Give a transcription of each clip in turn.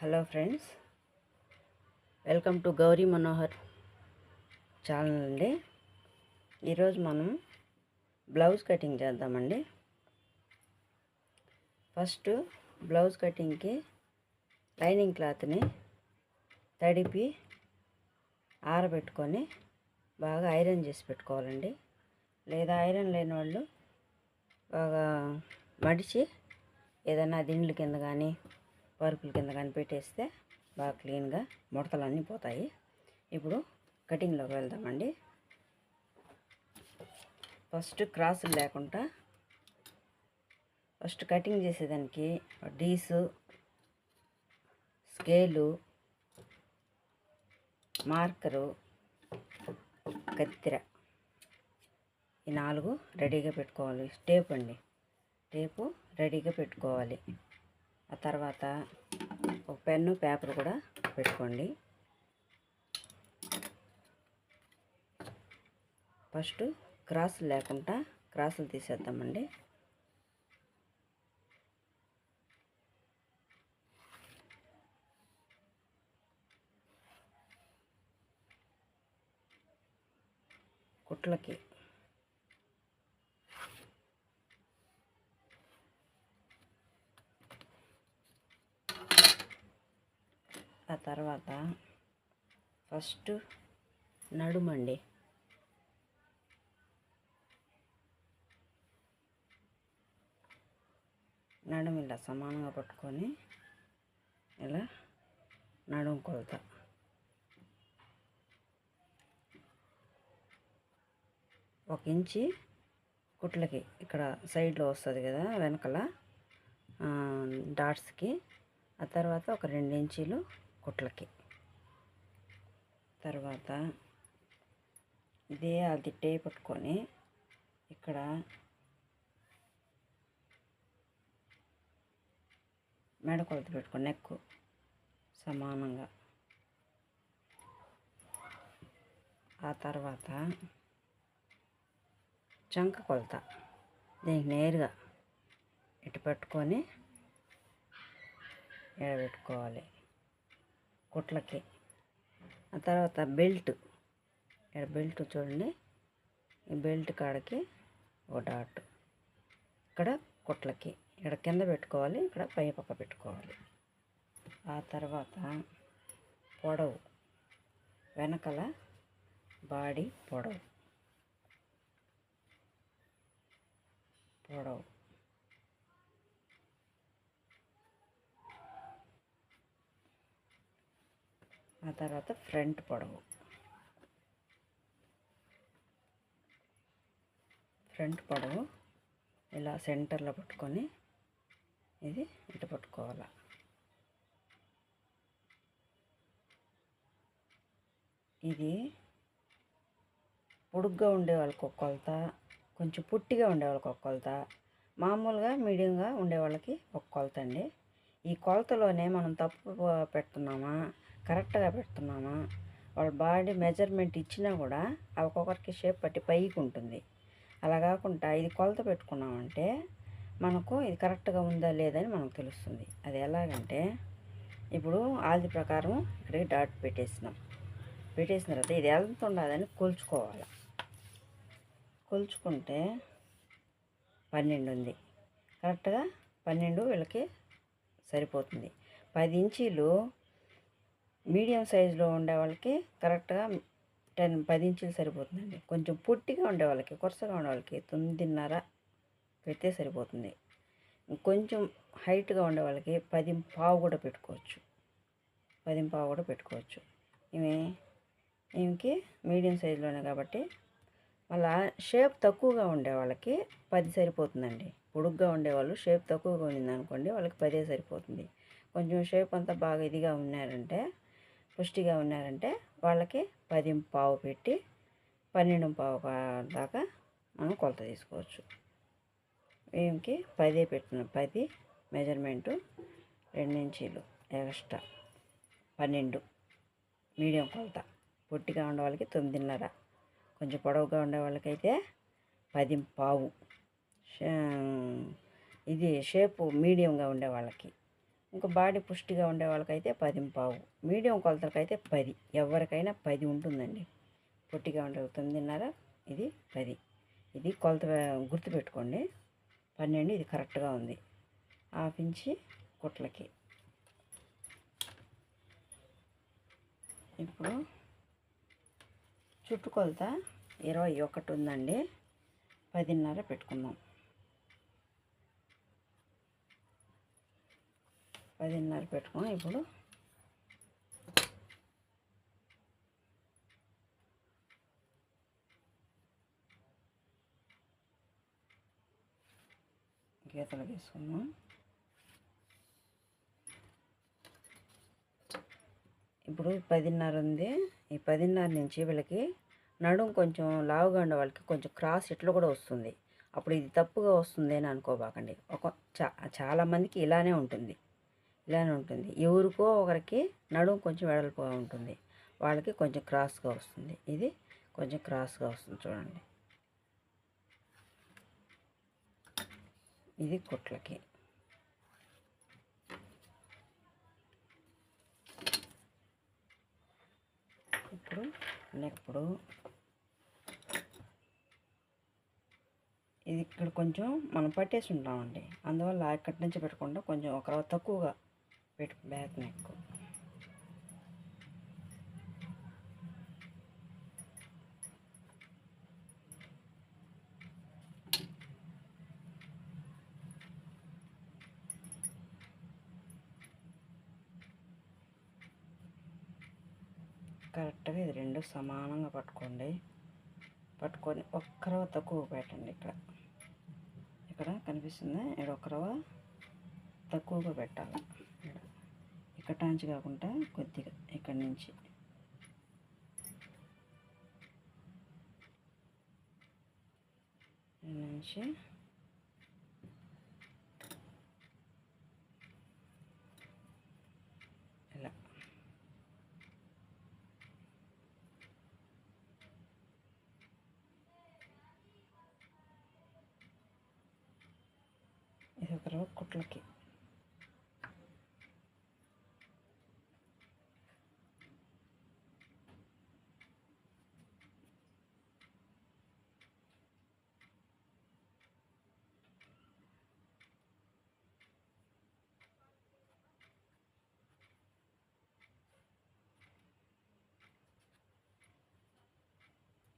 Hello friends welcome to Gowri Manohar channel అండి. ఈరోజు మనం బ్లౌజ్ కటింగ్ చేద్దామండి. ఫస్ట్ బ్లౌజ్ కటింగ్కి లైనింగ్ క్లాత్ని తడిపి ఆరబెట్టుకొని బాగా ఐరన్ చేసి పెట్టుకోవాలండి. లేదా ఐరన్ లేని వాళ్ళు బాగా మడిచి ఏదైనా దిండ్ల కింద కానీ పరుపుల కింద కనిపెట్టేస్తే బాగా క్లీన్గా ముడతలు అన్నీ పోతాయి. ఇప్పుడు కటింగ్లోకి వెళ్దామండి. ఫస్ట్ క్రాసులు లేకుండా ఫస్ట్ కటింగ్ చేసేదానికి డీసు స్కేలు మార్కరు కత్తిర ఈ నాలుగు రెడీగా పెట్టుకోవాలి. టేప్ అండి. టేపు రెడీగా పెట్టుకోవాలి. ఆ తర్వాత ఒక పెన్ను పేపర్ కూడా పెట్టుకోండి. ఫస్ట్ క్రాసులు లేకుండా క్రాసులు తీసేద్దామండి. కుట్లకి ఆ తర్వాత ఫస్ట్ నడుమండి. నడుము ఇలా సమానంగా పట్టుకొని ఇలా నడుము కొలత ఒక ఇంచి కుట్లకి ఇక్కడ సైడ్లో వస్తుంది కదా వెనకల డాట్స్కి. ఆ తర్వాత ఒక రెండు ఇంచీలు కుట్లకి. తర్వాత ఇదే అది టే పట్టుకొని ఇక్కడ మెడ కొలత పెట్టుకొని నెక్ సమానంగా. ఆ తర్వాత చంక కొలత దీనికి నేరుగా ఇటు పెట్టుకొని ఎడబెట్టుకోవాలి. కుట్లకి. ఆ తర్వాత బెల్ట్. ఇక్కడ బెల్ట్ చూడండి. ఈ బెల్ట్ కాడకి ఒక డాట్. ఇక్కడ కుట్లకి. ఇక్కడ కింద పెట్టుకోవాలి ఇక్కడ పై పక్క పెట్టుకోవాలి. ఆ తర్వాత పొడవు. వెనకల బాడీ పొడవు. పొడవు. ఆ తర్వాత ఫ్రంట్ పొడవు. ఫ్రంట్ పొడవు ఇలా సెంటర్లో పట్టుకొని ఇది ఇటు పట్టుకోవాలి. ఇది పొడుగ్గా ఉండే వాళ్ళకి ఒక కొలత కొంచెం పుట్టిగా ఉండేవాళ్ళకి ఒక కొలత మామూలుగా మీడియంగా ఉండే వాళ్ళకి ఒక కొలత అండి. ఈ కొలతలోనే మనం తప్పు పెడుతున్నామా కరెక్ట్గా పెడుతున్నామా? వాళ్ళ బాడీ మెజర్మెంట్ ఇచ్చినా కూడా ఆ ఒక్కొక్కరికి షేప్ పట్టి పైకి ఉంటుంది. అలా కాకుండా ఇది కొలత పెట్టుకున్నామంటే మనకు ఇది కరెక్ట్గా ఉందా లేదని మనకు తెలుస్తుంది. అది ఎలాగంటే ఇప్పుడు ఆది ప్రకారం ఇక్కడికి డాట్ పెట్టేసినాం. పెట్టేసిన తర్వాత ఇది ఎంత ఉండదని కొలుచుకోవాలి. కొలుచుకుంటే పన్నెండు ఉంది. కరెక్ట్గా పన్నెండు వీళ్ళకి సరిపోతుంది. పది ఇంచీలు మీడియం సైజులో ఉండే వాళ్ళకి కరెక్ట్గా టెన్ పది ఇంచులు సరిపోతుందండి. కొంచెం పొట్టిగా ఉండే వాళ్ళకి కొరసగా ఉండే వాళ్ళకి తొమ్మిదిన్నర పెడితే సరిపోతుంది. కొంచెం హైట్గా ఉండే వాళ్ళకి పది పావు కూడా పెట్టుకోవచ్చు. పది పావు కూడా పెట్టుకోవచ్చు. ఇవి ఈమెకి మీడియం సైజులోనే కాబట్టి మళ్ళా షేప్ తక్కువగా ఉండే వాళ్ళకి పది సరిపోతుందండి. పొడుగ్గా ఉండేవాళ్ళు షేప్ తక్కువగా ఉండింది అనుకోండి వాళ్ళకి పదే సరిపోతుంది. కొంచెం షేప్ అంతా బాగా ఇదిగా ఉన్నారంటే పుష్టిగా ఉన్నారంటే వాళ్ళకి పది పావు పెట్టి పన్నెండు పావు దాకా మనం కొలత తీసుకోవచ్చు. వీనికి పదే పెట్టిన పది మెజర్మెంటు రెండు ఇంచీలు ఎక్స్ట్రా పన్నెండు మీడియం కొలత. పొట్టిగా ఉండే వాళ్ళకి తొమ్మిదిన్నర. కొంచెం పొడవుగా ఉండే వాళ్ళకైతే పది పావు. ఇది షేపు మీడియంగా ఉండే వాళ్ళకి. ఇంకా బాడీ పుష్టిగా ఉండే వాళ్ళకైతే పది పావు. మీడియం కొలతలకైతే పది. ఎవరికైనా పది ఉంటుందండి. పొట్టిగా ఉండే తొమ్మిదిన్నర ఇది పది. ఇది కొలత గుర్తుపెట్టుకోండి. పన్నెండు ఇది కరెక్ట్గా ఉంది. హాఫ్ ఇంచి కుట్లకి. ఇప్పుడు చుట్టుకొలత ఇరవై ఒకటి ఉందండి. పదిన్నర పెట్టుకుందాం. పదిన్నర పెట్టుకుని ఇప్పుడు గీతలు తీసుకుందాం ఇప్పుడు పదిన్నర ఉంది. ఈ పదిన్నర నుంచి వీళ్ళకి నడుం కొంచెం లావుగా ఉండే వాళ్ళకి కొంచెం క్రాస్ ఇట్లా కూడా వస్తుంది. అప్పుడు ఇది తప్పుగా వస్తుంది అని అనుకోబాకండి. ఒక చా చాలామందికి ఇలానే ఉంటుంది. ఇలానే ఉంటుంది. ఎవరికో ఒకరికి నడుం కొంచెం వెడల్పుగా ఉంటుంది. వాళ్ళకి కొంచెం క్రాస్గా వస్తుంది. ఇది కొంచెం క్రాస్గా వస్తుంది. చూడండి. ఇది కుట్లకి. ఇప్పుడు ఇప్పుడు ఇది ఇక్కడ కొంచెం మనం పట్టేసి ఉంటామండి. అందువల్ల ఇక్కడి నుంచి పెట్టకుండా కొంచెం ఒక తక్కువగా పెట్టు బ్యాక్ నెక్ కరెక్ట్గా ఇది రెండు సమానంగా పట్టుకోండి. పట్టుకొని ఒక్కరవ తక్కువ పెట్టండి ఇక్కడ. ఇక్కడ కనిపిస్తుంది ఇక్కడ ఒక్కరవ తక్కువగా పెట్టాలి. ఇక్కడ నుంచి కాకుండా కొద్దిగా ఇక్కడి నుంచి. నుంచి ఇలా ఇది ఒక రవ్వ కుట్లకి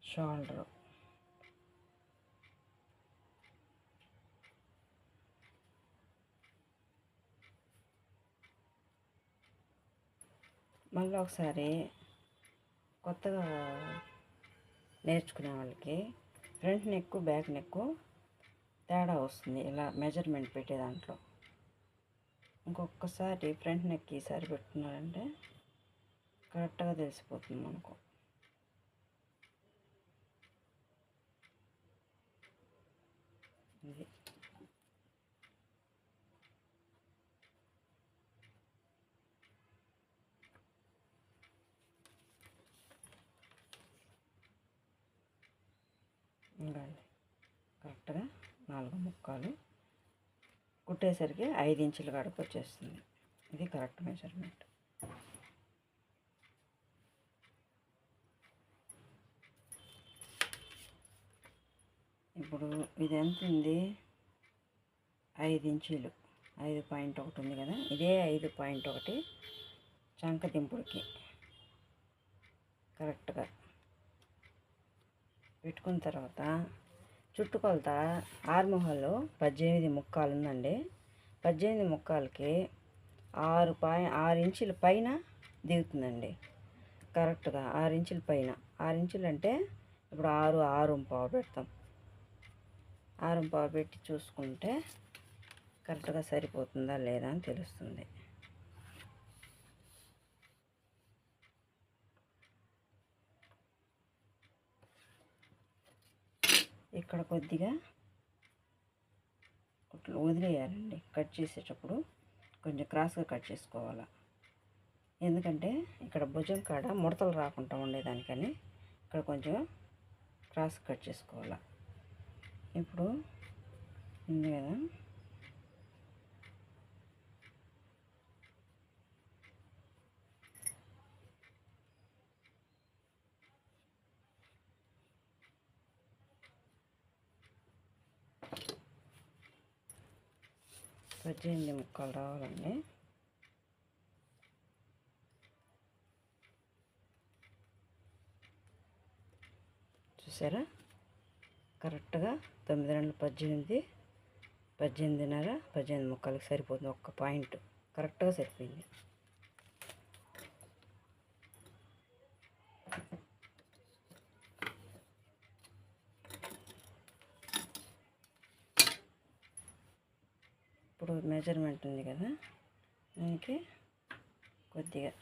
షోల్డర్. మళ్ళీ ఒకసారి కొత్తగా నేర్చుకునే వాళ్ళకి ఫ్రంట్ నెక్ బ్యాక్ నెక్ తేడా వస్తుంది ఇలా మెజర్మెంట్ పెట్టే దాంట్లో. ఇంకొకసారి ఫ్రంట్ నెక్ ఈసారి పెట్టుకున్నారంటే కరెక్ట్గా తెలిసిపోతుంది మనకు ఇది ఉండండి కరెక్ట్గా నాలుగు ముక్కలు కుట్టేసరికి ఐదు ఇంచుల కాడకు వచ్చేస్తుంది. ఇది కరెక్ట్ మెజర్మెంట్. ఇప్పుడు ఇది ఎంత ఉంది? ఐదు ఇంచీలు. ఐదు పాయింట్ ఒకటి ఉంది కదా? ఇదే ఐదు పాయింట్ ఒకటి చంక దింపుడికి. కరెక్ట్గా పెట్టుకున్న తర్వాత చుట్టుకొలత ఆరుమొహలు పద్దెనిమిది ముక్కాలు ఉందండి పద్దెనిమిది ముక్కాలకి ఆరు పాయి ఆరు ఇంచుల పైన దిగుతుందండి. కరెక్ట్గా ఆరు ఇంచుల పైన. ఆరు ఇంచులు అంటే ఇప్పుడు ఆరు ఆరు పావు పెడతాం. ఆరు పావు పెట్టి చూసుకుంటే కరెక్ట్గా సరిపోతుందా లేదా అని తెలుస్తుంది. ఇక్కడ కొద్దిగా కుట్లు వదిలేయాలండి. కట్ చేసేటప్పుడు కొంచెం క్రాస్గా కట్ చేసుకోవాలి. ఎందుకంటే ఇక్కడ భుజం కాడ ముడతలు రాకుండా ఉండేదానికని ఇక్కడ కొంచెం క్రాస్ కట్ చేసుకోవాలి. ఇప్పుడు ఉంది కదా. పద్దెనిమిది ముక్కలు రావాలండి. చూసారా? కరెక్ట్గా తొమ్మిది రెండు పద్దెనిమిది పద్దెనిమిదిన్నర పద్దెనిమిది ముక్కలకి సరిపోతుంది ఒక్క పాయింట్. కరెక్ట్గా సరిపోయింది ఇప్పుడు మెజర్మెంట్ ఉంది కదా. దానికి కొద్దిగా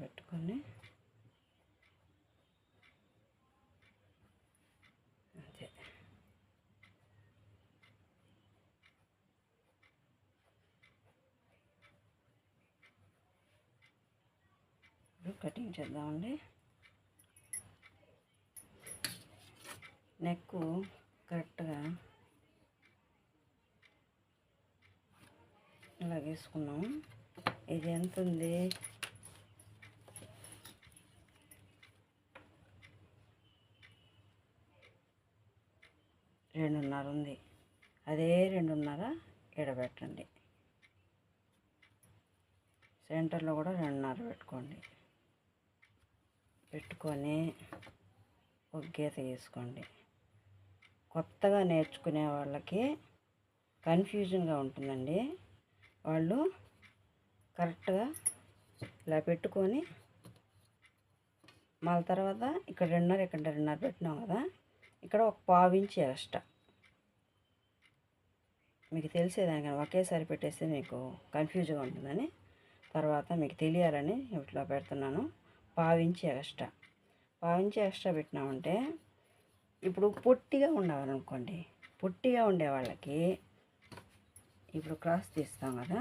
పెట్టుకొని అంతే. కటింగ్ చేద్దామండి. నెక్ కరెక్ట్గా ఇలా వేసుకున్నాం. ఇది ఎంత ఉంది? రెండున్నర ఉంది. అదే రెండున్నర ఎడబెట్టండి. సెంటర్లో కూడా రెండున్నర పెట్టుకోండి. పెట్టుకొని ఒక గీత వేసుకోండి. కొత్తగా నేర్చుకునే వాళ్ళకి కన్ఫ్యూజన్గా ఉంటుందండి. వాళ్ళు కరెక్ట్గా ఇలా పెట్టుకొని మళ్ళీ తర్వాత ఇక్కడ రెండున్నర ఇక్కడ రెండున్నర పెట్టినాం కదా ఇక్కడ ఒక పావించి ఎక్స్ట్రా. మీకు తెలిసేదానికన్నా ఒకేసారి పెట్టేస్తే మీకు కన్ఫ్యూజ్గా ఉంటుందని తర్వాత మీకు తెలియాలని ఇట్లా పెడుతున్నాను. పావించి ఎక్స్ట్రా. పావించి ఎక్స్ట్రా పెట్టినామంటే ఇప్పుడు పొట్టిగా ఉండాలనుకోండి పొట్టిగా ఉండే వాళ్ళకి ఇప్పుడు క్రాస్ తీస్తాం కదా.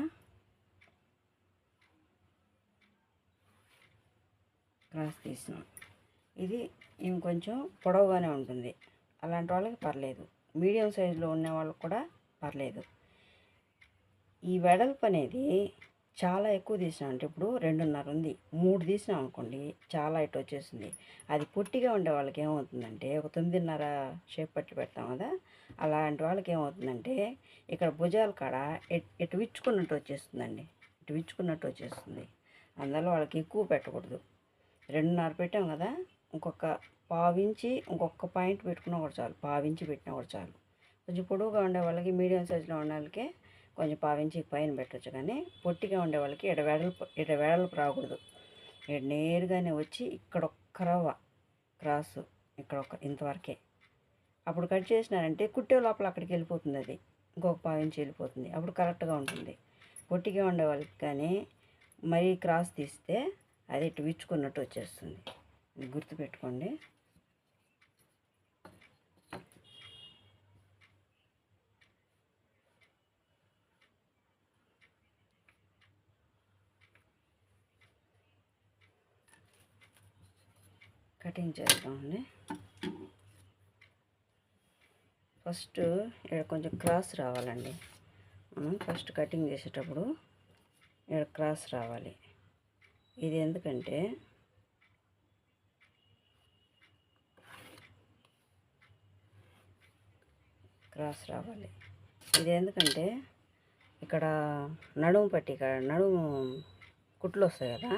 క్రాస్ తీసినాం. ఇది ఇంకొంచెం పొడవుగానే ఉంటుంది. అలాంటి వాళ్ళకి పర్లేదు. మీడియం సైజులో ఉన్న వాళ్ళకి కూడా పర్లేదు. ఈ వెడల్పు అనేది చాలా ఎక్కువ తీసినాం అంటే ఇప్పుడు రెండున్నర ఉంది. మూడు తీసినాం అనుకోండి చాలా ఇటు వచ్చేసింది. అది పొట్టిగా ఉండే వాళ్ళకి ఏమవుతుందంటే ఒక తొమ్మిదిన్నర షేప్ పట్టి పెడతాం కదా అలాంటి వాళ్ళకి ఏమవుతుందంటే ఇక్కడ భుజాల కాడ ఇటు విచ్చుకున్నట్టు వచ్చేస్తుందండి. ఇటు విచ్చుకున్నట్టు వచ్చేస్తుంది. అందువల్ల వాళ్ళకి ఎక్కువ పెట్టకూడదు. రెండున్నర పెట్టాం కదా ఇంకొక పావించి ఇంకొక పాయింట్ పెట్టుకున్నా కూడా చాలు పావించి పెట్టినా కూడా చాలు. కొంచెం పొడవుగా ఉండే వాళ్ళకి మీడియం సైజులో ఉండే వాళ్ళకి కొంచెం పావించి పైన పెట్టచ్చు కానీ పొట్టిగా ఉండే వాళ్ళకి ఇడ వెడల్పు వెడల్పు రాకూడదు. నేరుగానే వచ్చి ఇక్కడ ఒక్క రవ్వ క్రాసు ఇక్కడ ఒక ఇంతవరకే. అప్పుడు కట్ చేసినారంటే కుట్టే లోపల అక్కడికి వెళ్ళిపోతుంది అది. ఇంకొక పావించి వెళ్ళిపోతుంది. అప్పుడు కరెక్ట్గా ఉంటుంది. పొట్టిగా ఉండే వాళ్ళకి కానీ మరీ క్రాస్ తీస్తే అది ఇటు విచ్చుకున్నట్టు వచ్చేస్తుంది. గుర్తుపెట్టుకోండి. కటింగ్ చేద్దామండి. ఫస్ట్ ఇక్కడ కొంచెం క్రాస్ రావాలండి. మనం ఫస్ట్ కటింగ్ చేసేటప్పుడు ఇక్కడ క్రాస్ రావాలి. ఇది ఎందుకంటే క్రాస్ రావాలి. ఇది ఎందుకంటే ఇక్కడ నడుము పట్టి ఇక్కడ నడుము కుట్లు వస్తాయి కదా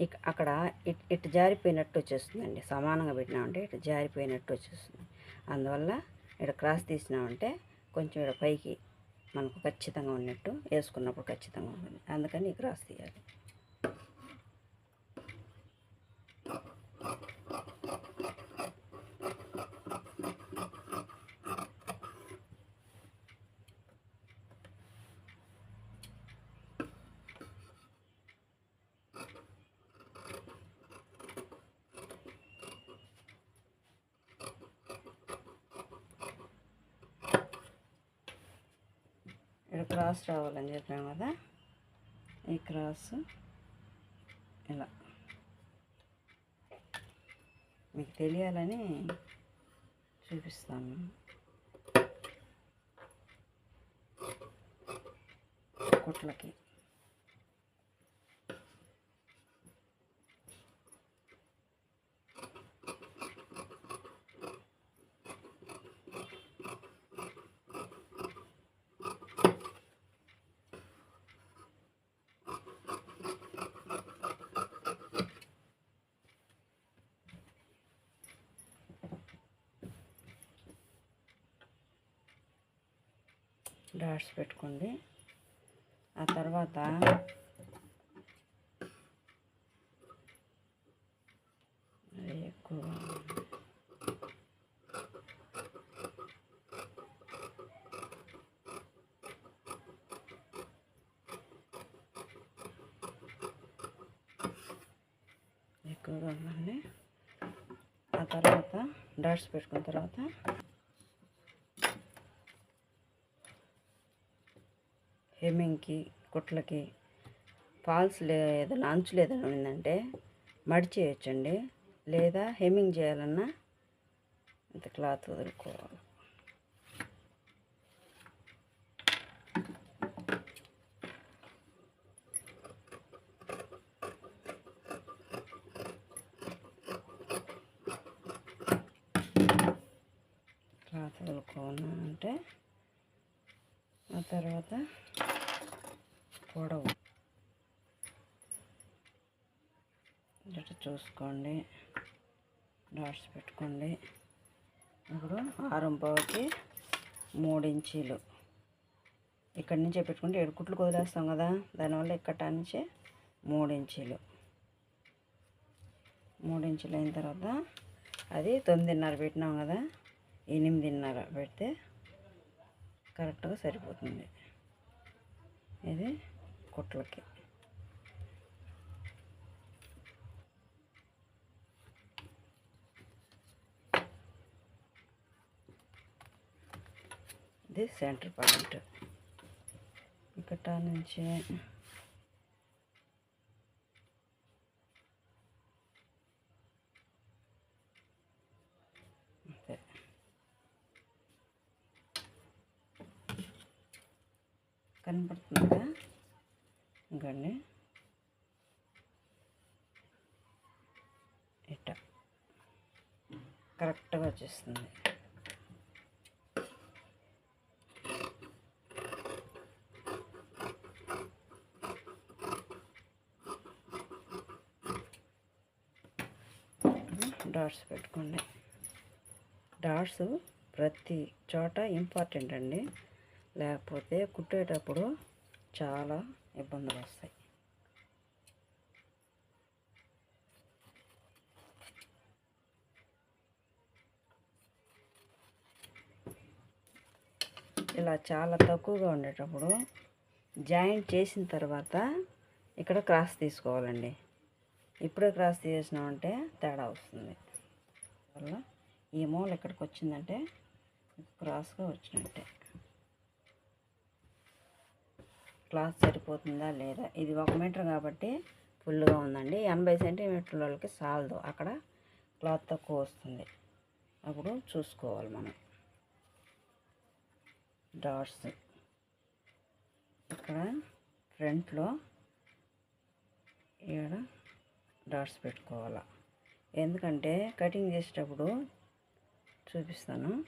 ఇక అక్కడ ఇట్ ఇటు జారిపోయినట్టు వచ్చేస్తుందండి. సమానంగా పెట్టినామంటే ఇటు జారిపోయినట్టు వచ్చేస్తుంది. అందువల్ల ఇక్కడ క్రాస్ తీసినామంటే కొంచెం ఇక్కడ పైకి మనకు ఖచ్చితంగా ఉన్నట్టు వేసుకున్నప్పుడు ఖచ్చితంగా ఉంటుంది. అందుకని ఈ క్రాస్ తీయాలి. ఇక్కడ క్రాస్ రావాలని చెప్పాము కదా? ఈ క్రాస్ ఇలా. మీకు తెలియాలని చూపిస్తాను. కుట్లకి. డాట్స్ పెట్టుకోండి ఆ తర్వాత అది ఎక్కువ ఎక్కువగా ఉందండి. ఆ తర్వాత డాట్స్ పెట్టుకున్న తర్వాత దానికి కుట్లకి ఫాల్స్ లే ఏదైనా అంచులు ఏదైనా ఉందంటే మడిచేయచ్చండి. లేదా హెమ్మింగ్ చేయాలన్నా ఇంత క్లాత్ వదులుకోవాలి. క్లాత్ వదులుకోవాలంటే అంటే ఆ తర్వాత పొడవు ఇట్లా చూసుకోండి. డాట్స్ పెట్టుకోండి. ఇప్పుడు ఆరం పావుకి మూడు ఇంచీలు. ఇక్కడి నుంచే పెట్టుకుంటే ఏడు కుట్లు కుదిలేస్తాం కదా. దానివల్ల ఇక్కడ నుంచే మూడు ఇంచీలు. మూడు ఇంచులు అయిన తర్వాత అది తొమ్మిదిన్నర పెట్టినాం కదా. ఎనిమిదిన్నర పెడితే కరెక్ట్గా సరిపోతుంది. ఇది కుట్లకి. ఇది సెంటర్ పాయింట్ ఇక్కడ నుంచి. అంతే. కనపడుతుందా? ఇంకండి. ఇట్ట. కరెక్ట్గా వచ్చేస్తుంది. డాట్స్ పెట్టుకోండి. డాట్స్ ప్రతి చోట ఇంపార్టెంట్ అండి. లేకపోతే కుట్టేటప్పుడు చాలా ఇబ్బందులు వస్తాయి. ఇలా చాలా తక్కువగా ఉండేటప్పుడు జాయింట్ చేసిన తర్వాత ఇక్కడ క్రాస్ తీసుకోవాలండి. ఇప్పుడే క్రాస్ తీసినామంటే తేడా వస్తుంది. వల్ల ఈ మూల ఇక్కడికి వచ్చిందంటే క్రాస్గా వచ్చినట్టే. క్లాత్ సరిపోతుందా లేదా? ఇది ఒక మీటర్ కాబట్టి ఫుల్గా ఉందండి. ఎనభై సెంటీమీటర్ల వాళ్ళకి సాలదు. అక్కడ క్లాత్ తక్కువ వస్తుంది. అప్పుడు చూసుకోవాలి మనం. డాట్స్. ఇక్కడ ఫ్రంట్లో ఇక్కడ డాట్స్ పెట్టుకోవాలి? ఎందుకంటే కటింగ్ చేసేటప్పుడు చూపిస్తాను.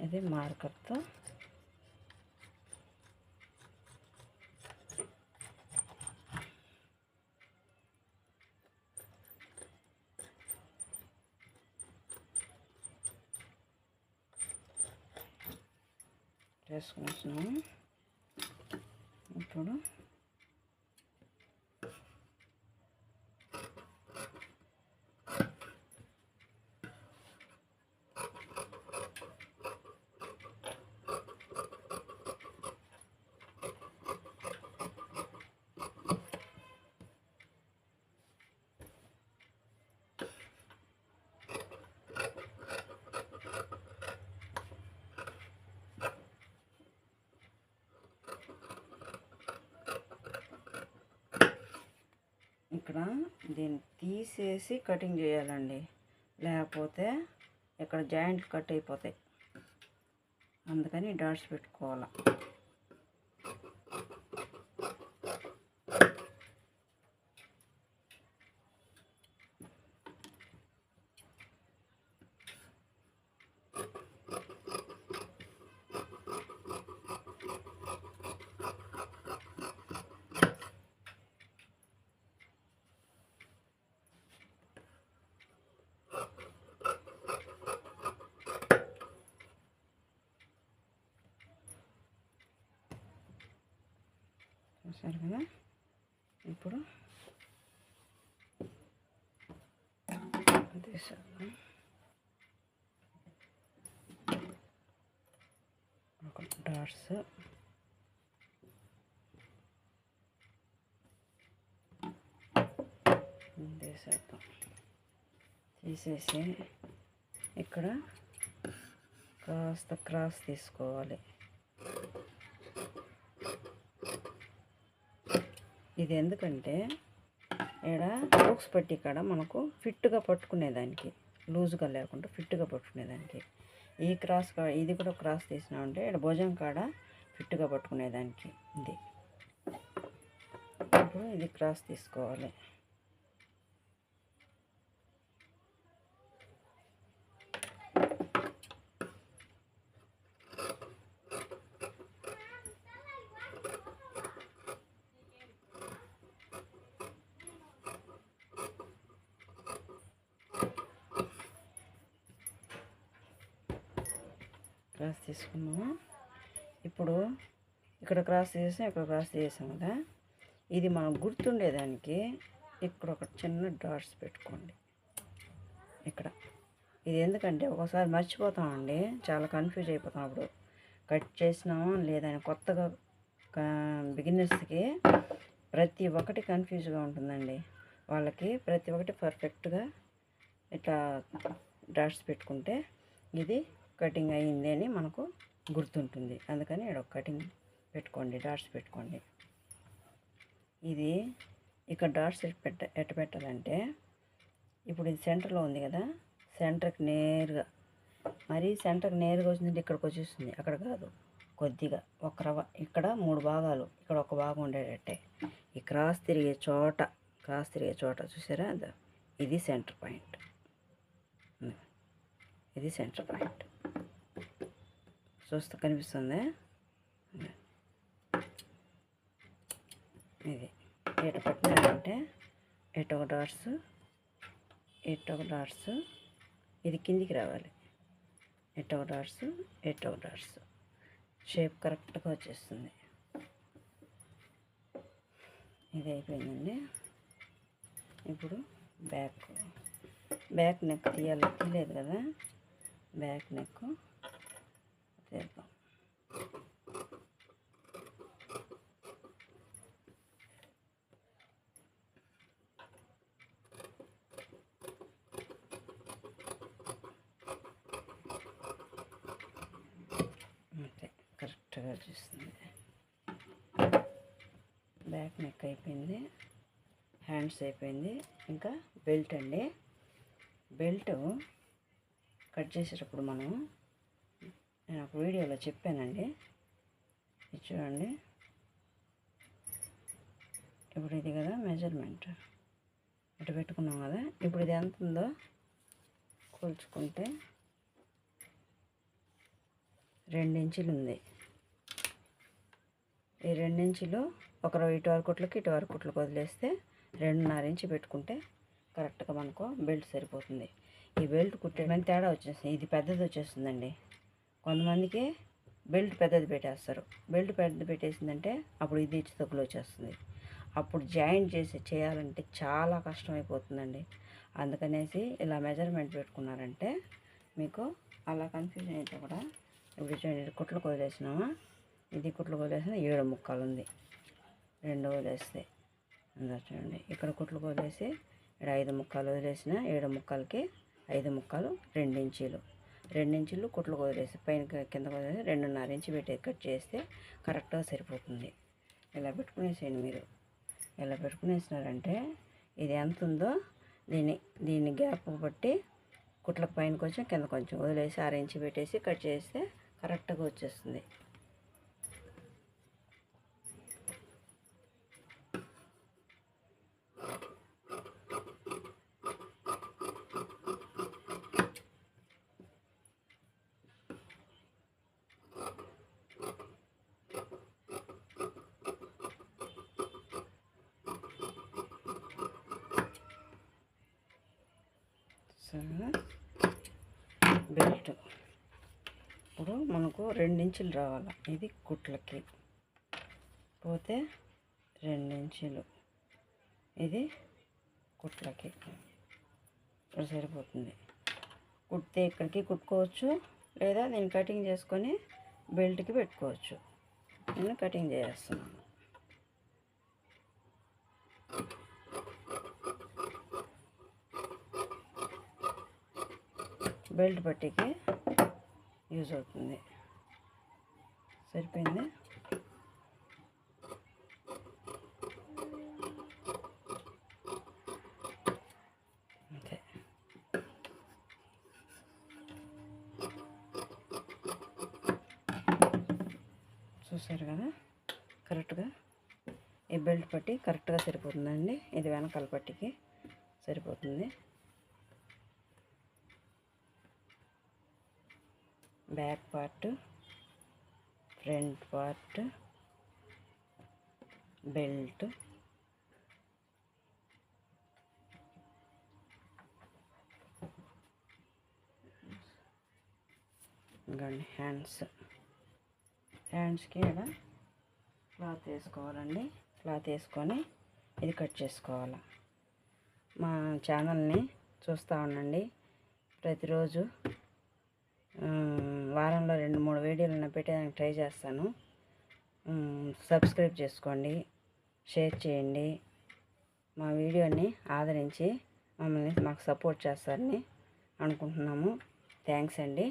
ఇది మార్కర్తో. వేసుకుని ఇప్పుడు ఇక్కడ దీన్ని తీసేసి కటింగ్ చేయాలండి. లేకపోతే ఇక్కడ జాయింట్లు కట్ అయిపోతాయి. అందుకని డాట్స్ పెట్టుకోవాలి. చూసారు కదా? ఇప్పుడు ఒక డాట్స్. తీసేద్దాం తీసేసి ఇక్కడ కాస్త క్రాస్ తీసుకోవాలి. ఇది ఎందుకంటే ఇక్కడ హూక్స్ పట్టి కాడ మనకు ఫిట్గా పట్టుకునేదానికి లూజ్గా లేకుండా ఫిట్గా పట్టుకునేదానికి ఈ క్రాస్ కా ఇది కూడా క్రాస్ తీసినామంటే ఇక్కడ భుజం కాడ ఫిట్గా పట్టుకునేదానికి ఇది ఇప్పుడు ఇది క్రాస్ తీసుకోవాలి క్రాస్ తీసుకున్నాము. ఇప్పుడు ఇక్కడ క్రాస్ చేసాం ఇక్కడ క్రాస్ చేసాం కదా. ఇది మనం గుర్తుండేదానికి ఇక్కడ ఒక చిన్న డాట్స్ పెట్టుకోండి. ఇక్కడ. ఇది ఎందుకంటే ఒకసారి మర్చిపోతామండి చాలా కన్ఫ్యూజ్ అయిపోతాం అప్పుడు. కట్ చేసినామా లేదని కొత్తగా బిగినర్స్కి ప్రతి ఒక్కటి కన్ఫ్యూజ్గా ఉంటుందండి. వాళ్ళకి ప్రతి ఒక్కటి పర్ఫెక్ట్గా ఇట్లా డాట్స్ పెట్టుకుంటే ఇది కటింగ్ అయ్యింది అని మనకు గుర్తుంటుంది. అందుకని ఇక్కడ ఒక కటింగ్ పెట్టుకోండి డాట్స్ పెట్టుకోండి. ఇది ఇక్కడ డాట్స్ ఎట్ పెట్ట ఎట్ట పెట్టాలంటే ఇప్పుడు ఇది సెంటర్లో ఉంది కదా సెంటర్కి నేరుగా మరీ సెంటర్కి నేరుగా వచ్చిందంటే ఇక్కడికి వచ్చేస్తుంది. అక్కడ కాదు కొద్దిగా ఒక రవ ఇక్కడ మూడు భాగాలు ఇక్కడ ఒక భాగం ఉండేటట్టే. ఈ క్రాస్ తిరిగే చోట క్రాస్ తిరిగే చోట చూసారా? ఇది సెంటర్ పాయింట్. ఇది సెంటర్ పాయింట్. చూస్తే కనిపిస్తుంది. ఇది. ఎటు పట్టినారంటే ఎటు ఒక డాట్స్ ఎటు ఒక డాట్స్. ఇది కిందికి రావాలి. ఎటు ఒక డాట్స్ ఎటు ఒక డాట్స్. షేప్ కరెక్ట్గా వచ్చేస్తుంది. ఇది అయిపోయిందండి. ఇప్పుడు బ్యాక్. బ్యాక్ నెక్ తీయాలి. తీయలేదు కదా. Back neck. చేద్దాం అంతే కరెక్ట్గా చూస్తుంది. బ్యాక్ నెక్ అయిపోయింది. హ్యాండ్స్ అయిపోయింది. ఇంకా బెల్ట్ అండి. బెల్ట్ కట్ చేసేటప్పుడు మనం నేను ఒక వీడియోలో చెప్పానండి. ఇది చూడండి. ఇప్పుడు ఇది కదా మెజర్మెంట్ ఇటు పెట్టుకున్నాం కదా. ఇప్పుడు ఇది ఎంత ఉందో కూల్చుకుంటే రెండించులు ఉంది. ఈ రెండు ఇంచులు ఒక ఇటు వరకుట్లకి ఇటు వరకుట్లకి వదిలేస్తే రెండున్నర ఇంచు పెట్టుకుంటే కరెక్ట్గా మనకు బెల్ట్ సరిపోతుంది. ఈ బెల్ట్ కుట్టేయడానికి తేడా వచ్చేస్తుంది. ఇది పెద్దది వచ్చేస్తుందండి. కొంతమందికి బెల్ట్ పెద్దది పెట్టేస్తారు. బెల్ట్ పెద్దది పెట్టేసిందంటే అప్పుడు ఇది ఇచ్చి తగ్గులు వచ్చేస్తుంది. అప్పుడు జాయింట్ చేసి చేయాలంటే చాలా కష్టం అయిపోతుందండి అందుకనేసి ఇలా మెజర్మెంట్ పెట్టుకున్నారంటే మీకు అలా కన్ఫ్యూజన్ అయితే కూడా ఇప్పుడు చూడండి కుట్లు కొదిలేసినామా? ఇది కుట్లు వదిలేసిన ఏడు ముక్కలు ఉంది రెండు వదిలేస్తే. చూడండి ఇక్కడ కుట్లు కొదిలేసి ఇక్కడ ఐదు ముక్కలు వదిలేసిన ఏడు ముక్కలకి ఐదు ముక్కలు రెండించీలు రెండించీలు కుట్లు వదిలేసి పైన కింద వదిలేసి రెండున్నర ఇంచు పెట్టి కట్ చేస్తే కరెక్ట్గా సరిపోతుంది. ఇలా పెట్టుకునేసేయండి మీరు? ఇలా పెట్టుకునేసినారంటే ఇది ఎంత ఉందో దీన్ని దీన్ని గ్యాప్ బట్టి కుట్ల పైన కొంచెం కింద కొంచెం వదిలేసి ఆరు పెట్టేసి కట్ చేస్తే కరెక్ట్గా వచ్చేస్తుంది సరే బెల్ట్ ఇప్పుడు మనకు రెండించులు రావాలి? ఇది కుట్లకి. పోతే రెండు ఇంచులు ఇది కుట్లకి. ఇక్కడ సరిపోతుంది. కుడితే ఇక్కడికి కుట్టుకోవచ్చు లేదా దీన్ని కటింగ్ చేసుకొని బెల్ట్కి పెట్టుకోవచ్చు. నేను కటింగ్ చేస్తున్నాను. బెల్ట్ పట్టికి యూజ్ అవుతుంది. సరిపోయింది. అంతే చూసారు కదా? కరెక్ట్గా ఈ బెల్ట్ పట్టి కరెక్ట్గా సరిపోతుందండి. ఇది వెనకాల పట్టికి సరిపోతుంది. Back part front part belt. ఇంకండి హ్యాండ్స్. హ్యాండ్స్కి ఇక్కడ క్లాత్ వేసుకోవాలండి. క్లాత్ వేసుకొని ఇది కట్ చేసుకోవాలి. మా ఛానల్ని చూస్తూ ఉండండి. ప్రతిరోజు వారంలో రెండు మూడు వీడియోలను పెట్టేదానికి ట్రై చేస్తాను. సబ్స్క్రైబ్ చేసుకోండి షేర్ చేయండి. మా వీడియోని ఆదరించి మమ్మల్ని మాకు సపోర్ట్ చేస్తారని అనుకుంటున్నాము. థ్యాంక్స్ అండి.